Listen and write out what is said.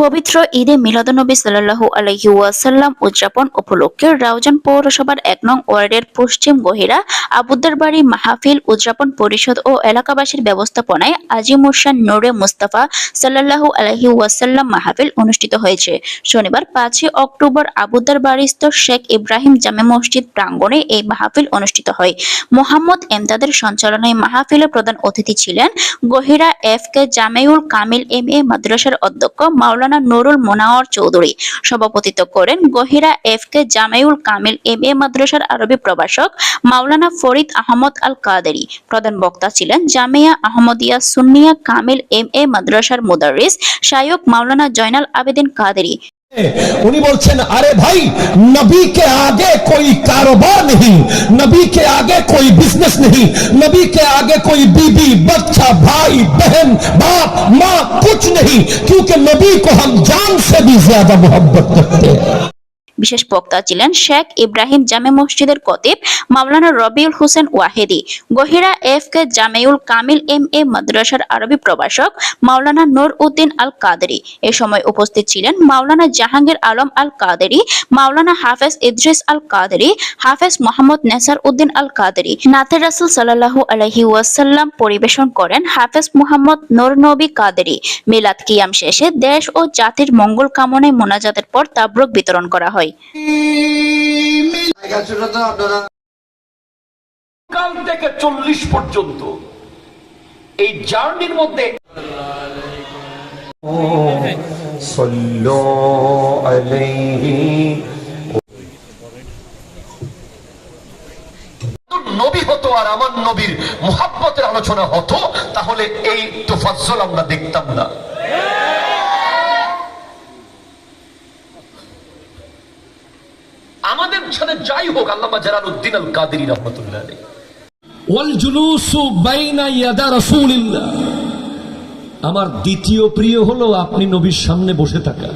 পবিত্র ঈদে মিলাদুন্নবী সাল্লাল্লাহু আলাইহি ওয়াসাল্লাম উদযাপন উপলক্ষে রাউজান পৌরসভার এক নং ওয়ার্ডের পশ্চিম গহিরা আবুদ্দার বাড়ি মাহফিল উদযাপন পরিষদ ও এলাকাবাসীর ব্যবস্থাপনায় আজিমুসান নূরে মুস্তাফা সাল্লাল্লাহু আলাইহি ওয়াসাল্লাম মাহফিল অনুষ্ঠিত হয়েছে। শনিবার পাঁচই অক্টোবর আবুদ্দার বাড়িস্থ শেখ ইব্রাহিম জামে মসজিদ প্রাঙ্গণে এই মাহফিল অনুষ্ঠিত হয়। মোহাম্মদ এমদাদের সঞ্চালনায় মাহফিলে প্রধান অতিথি ছিলেন Gahira F K Jameul Kamil M A মাদ্রাসার অধ্যক্ষ মাওলানা নুরুল মোনাওয়ার চৌধুরী। সভাপতিত্ব করেন Gahira F K Jamaiul Kamil, M A মাদ্রাসার আরবি প্রভাষক মাওলানা ফরিদ আহমদ আল কাদেরি প্রধান বক্তা ছিলেন জামিয়া আহমদিয়া সুন্নিয়া কামিল, এম এ মাদ্রাসার মুদারিস শায়ক মাওলানা জয়নাল আবেদিন কাদেরি। উনি বলছেন আরে ভাই নবী के आगे कोई कारोबार नहीं नबी के आगे कोई बिजनेस नहीं नबी के आगे कोई बीबी बच्चा भाई बहन बाप माँ कुछ नहीं क्योंकि नबी को हम जान से भी ज्यादा मोहब्बत करते हैं বিশেষ বক্তা ছিলেন শেখ ইব্রাহিম জামে মসজিদের কতিব Maulana Rabiul Hossain Wahedi, Gahira F K Jameul Kamil M A মাদ্রাসার আরবি প্রভাষক মাওলানা নূর উদ্দিন আল কাদেরি এ সময় উপস্থিত ছিলেন মাওলানা জাহাঙ্গীর আলম আল কাদেরি মাওলানা হাফেজ ইদ্রিস আল কাদেরি হাফেজ মোহাম্মদ নেসার উদ্দিন আল কাদেরি নাথের রাসুল সাল্লাল্লাহু আলাইহি ওয়াসাল্লাম পরিবেশন করেন হাফেজ মোহাম্মদ নূর নবী কাদেরি। মিলাদ কিয়াম শেষে দেশ ও জাতির মঙ্গল কামনায় মোনাজাতের পর তাবরুক বিতরণ করা হয়। চাই। কাল থেকে চল্লিশ পর্যন্ত এই জার্নির মধ্যে নবী হতো আর আমার নবীর মোহাম্মতের আলোচনা হতো তাহলে এই তোফাজল আমরা দেখতাম না। আমাদের সাথে যাই হোক আল্লামা জালালউদ্দিন আল কাদেরী রহমতুল্লাহ আলাইহি। ওয়াল বাইনা ইয়াদা রাসূলিল্লাহ। আমার দ্বিতীয় প্রিয় হলো আপনি নবীর সামনে বসে থাকা।